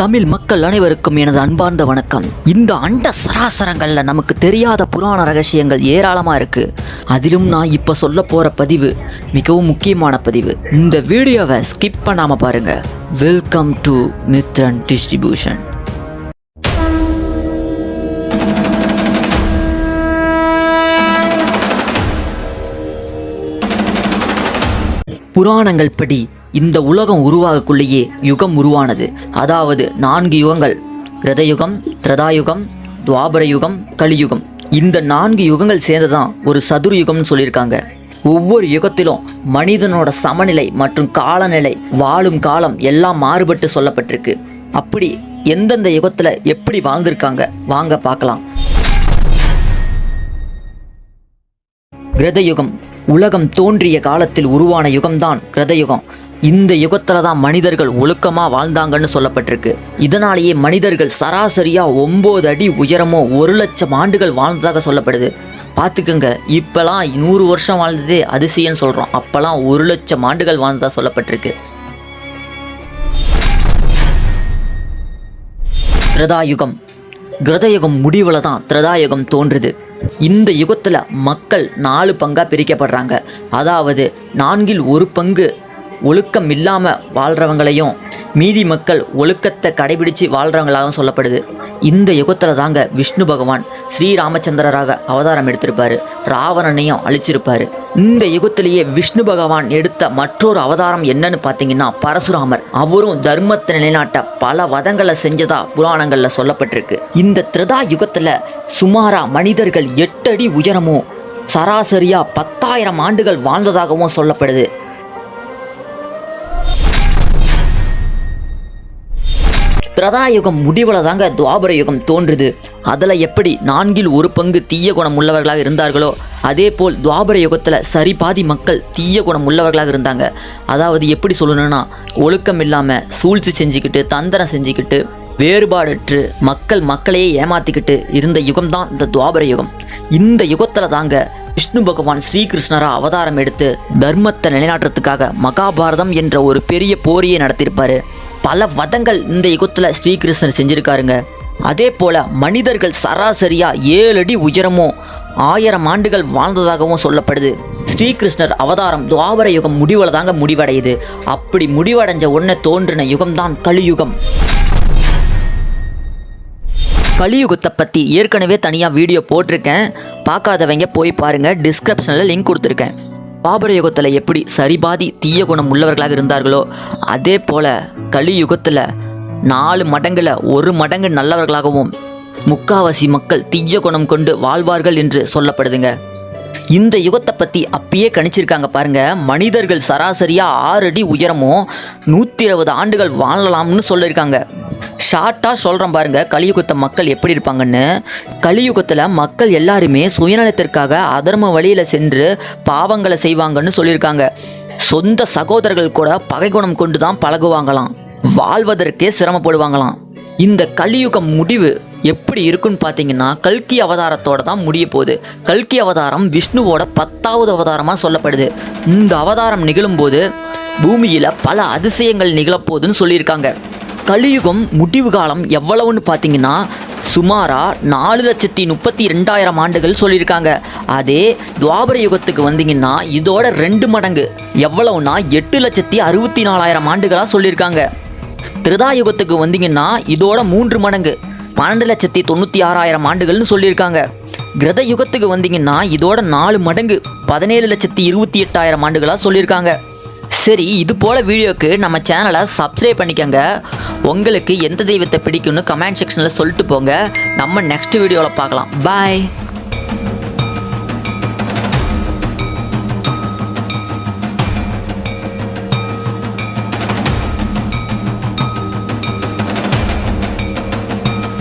தமிழ் மக்கள் அனைவருக்கும் எனது அன்பார்ந்த வணக்கம். இந்த அண்ட சராசரங்களில் நமக்கு தெரியாத புராண ரகசியங்கள் ஏராளமாக இருக்கு. அதிலும் நான் இப்போ சொல்ல போகிற பதிவு மிகவும் முக்கியமான பதிவு. இந்த வீடியோவை ஸ்கிப் பண்ணாமல் பாருங்க. வெல்கம் டு மித்ரன் டிஸ்ட்ரிபியூஷன் புராணங்கள் படி இந்த உலகம் உருவாகக்குள்ளேயே யுகம் உருவானது. அதாவது நான்கு யுகங்கள். கிரதயுகம் திரதாயுகம் துவாபர யுகம் கலியுகம். இந்த நான்கு யுகங்கள் சேர்ந்ததான் ஒரு சதுர யுகம்னு சொல்லியிருக்காங்க. ஒவ்வொரு யுகத்திலும் மனிதனோட சமநிலை மற்றும் காலநிலை வாழும் காலம் எல்லாம் மாறுபட்டு சொல்லப்பட்டிருக்கு. அப்படி எந்தெந்த யுகத்துல எப்படி வாழ்ந்திருக்காங்க? வாங்க பார்க்கலாம். கிரதயுகம். உலகம் தோன்றிய காலத்தில் உருவான யுகம்தான் கிரதயுகம். இந்த யுகத்தில் தான் மனிதர்கள் ஒழுக்கமாக வாழ்ந்தாங்கன்னு சொல்லப்பட்டிருக்கு. இதனாலேயே மனிதர்கள் சராசரியாக ஒம்பது அடி உயரமோ ஒரு லட்சம் ஆண்டுகள் வாழ்ந்ததாக சொல்லப்படுது. பார்த்துக்கோங்க இப்போலாம் நூறு வருஷம் வாழ்ந்ததே அதிசயம்னு சொல்கிறோம் அப்போல்லாம் ஒரு லட்சம் ஆண்டுகள் வாழ்ந்ததாக சொல்லப்பட்டிருக்கு. திரதாயுகம். கிரதயுகம் முடிவில் தான் திரதாயுகம் தோன்றுது. இந்த யுகத்தில் மக்கள் நாலு பங்காக பிரிக்கப்படுறாங்க. அதாவது நான்கில் ஒரு பங்கு ஒழுக்கம் இல்லாமல் வாழ்கிறவங்களையும் மீதி மக்கள் ஒழுக்கத்தை கடைபிடித்து வாழ்கிறவங்களாகவும் சொல்லப்படுது. இந்த யுகத்தில் தாங்க விஷ்ணு பகவான் ஸ்ரீராமச்சந்திரராக அவதாரம் எடுத்திருப்பார். ராவணனையும் அழிச்சிருப்பார். இந்த யுகத்திலேயே விஷ்ணு பகவான் எடுத்த மற்றொரு அவதாரம் என்னன்னு பார்த்தீங்கன்னா பரசுராமர். அவரும் தர்மத்தை நிலைநாட்ட பல வதங்களை செஞ்சதா புராணங்களில் சொல்லப்பட்டிருக்கு. இந்த திரதா யுகத்தில் சுமாரா மனிதர்கள் எட்டடி உயரமும் சராசரியாக பத்தாயிரம் ஆண்டுகள் வாழ்ந்ததாகவும் சொல்லப்படுது. திரதாயுகம் முடிவில் தாங்க துவாபர யுகம் தோன்றுது. அதில் எப்படி நான்கில் ஒரு பங்கு தீய குணம் உள்ளவர்களாக இருந்தார்களோ அதே போல் துவாபர யுகத்தில் சரி பாதி மக்கள் தீய குணம் உள்ளவர்களாக இருந்தாங்க. அதாவது எப்படி சொல்லணும்னா ஒழுக்கம் இல்லாமல் சூழ்ச்சி செஞ்சுக்கிட்டு தந்திரம் செஞ்சுக்கிட்டு வேறுபாடற்று மக்கள் மக்களையே ஏமாத்திக்கிட்டு இருந்த யுகம் தான் இந்த துவாபர யுகம் இந்த யுகத்தில் தாங்க விஷ்ணு பகவான் ஸ்ரீகிருஷ்ணரா அவதாரம் எடுத்து தர்மத்தை நிலைநாட்டுறதுக்காக மகாபாரதம் என்ற ஒரு பெரிய போரியை நடத்தியிருப்பாரு. பல வதங்கள் இந்த யுகத்தில் ஸ்ரீகிருஷ்ணர் செஞ்சுருக்காருங்க. அதே போல மனிதர்கள் சராசரியாக ஏழு அடி உயரமும் ஆயிரம் ஆண்டுகள் வாழ்ந்ததாகவும் சொல்லப்படுது. ஸ்ரீகிருஷ்ணர் அவதாரம் துவாபர யுகம் முடிவில் தாங்க முடிவடையுது. அப்படி முடிவடைஞ்ச உடனே தோன்றின யுகம்தான் கலியுகம். கலியுகத்தை பற்றி ஏற்கனவே தனியாக வீடியோ போட்டிருக்கேன். பார்க்காதவங்க போய் பாருங்கள் டிஸ்கிரிப்ஷனில் லிங்க் கொடுத்துருக்கேன். பாபர யுகத்தில் எப்படி சரிபாதி தீய குணம் உள்ளவர்களாக இருந்தார்களோ அதே போல் கலியுகத்தில் நாலு மடங்கில் ஒரு மடங்கு நல்லவர்களாகவும் முக்காவாசி மக்கள் தீய குணம் கொண்டு வாழ்வார்கள் என்று சொல்லப்படுதுங்க. இந்த யுகத்தை பற்றி அப்பயே கணிச்சிருக்காங்க பாருங்க. மனிதர்கள் சராசரியாக ஆறு அடி உயரமும் நூற்றி இருபது ஆண்டுகள் வாழலாம்னு சொல்லியிருக்காங்க ஷார்ட்டாக சொல்கிறேன் பாருங்கள் கலியுகத்தை மக்கள் எப்படி இருப்பாங்கன்னு. கலியுகத்தில் மக்கள் எல்லாருமே சுயநலத்திற்காக அதர்ம வழியில் சென்று பாவங்களை செய்வாங்கன்னு சொல்லியிருக்காங்க சொந்த சகோதரர்கள் கூட பகை குணம் கொண்டு தான் பழகுவாங்களாம். வாழ்வதற்கே சிரமப்படுவாங்களாம். இந்த கலியுகம் முடிவு எப்படி இருக்குன்னு பார்த்தீங்கன்னா கல்கி அவதாரத்தோட தான் முடிய போகுது. கல்கி அவதாரம் விஷ்ணுவோட பத்தாவது அவதாரமாக சொல்லப்படுது. இந்த அவதாரம் நிகழும்போது பூமியில் பல அதிசயங்கள் நிகழப்போகுதுன்னு சொல்லியிருக்காங்க. கலியுகம் முடிவு காலம் எவ்வளவுன்னு பார்த்தீங்கன்னா சுமாராக நாலு லட்சத்தி முப்பத்தி ரெண்டாயிரம் ஆண்டுகள் சொல்லியிருக்காங்க. அதே துவாபர யுகத்துக்கு வந்தீங்கன்னா இதோட ரெண்டு மடங்கு. எவ்வளவுனா எட்டு லட்சத்தி அறுபத்தி நாலாயிரம் ஆண்டுகளாக சொல்லியிருக்காங்க. திருதாயுகத்துக்கு வந்தீங்கன்னா இதோட மூன்று மடங்கு. பன்னெண்டு லட்சத்தி தொண்ணூற்றி ஆறாயிரம் ஆண்டுகள்னு சொல்லியிருக்காங்க. கிரத யுகத்துக்கு வந்தீங்கன்னா இதோட நாலு மடங்கு. பதினேழு லட்சத்தி இருபத்தி எட்டாயிரம் ஆண்டுகளாக சொல்லியிருக்காங்க. சரி இது போல் வீடியோக்கு நம்ம சேனலை சப்ஸ்கிரைப் பண்ணிக்கோங்க. உங்களுக்கு எந்த தெய்வத்தை பிடிக்கும்னு கமெண்ட் செக்ஷனில் சொல்லிட்டு போங்க. நம்ம நெக்ஸ்ட் வீடியோவில் பார்க்கலாம். பாய்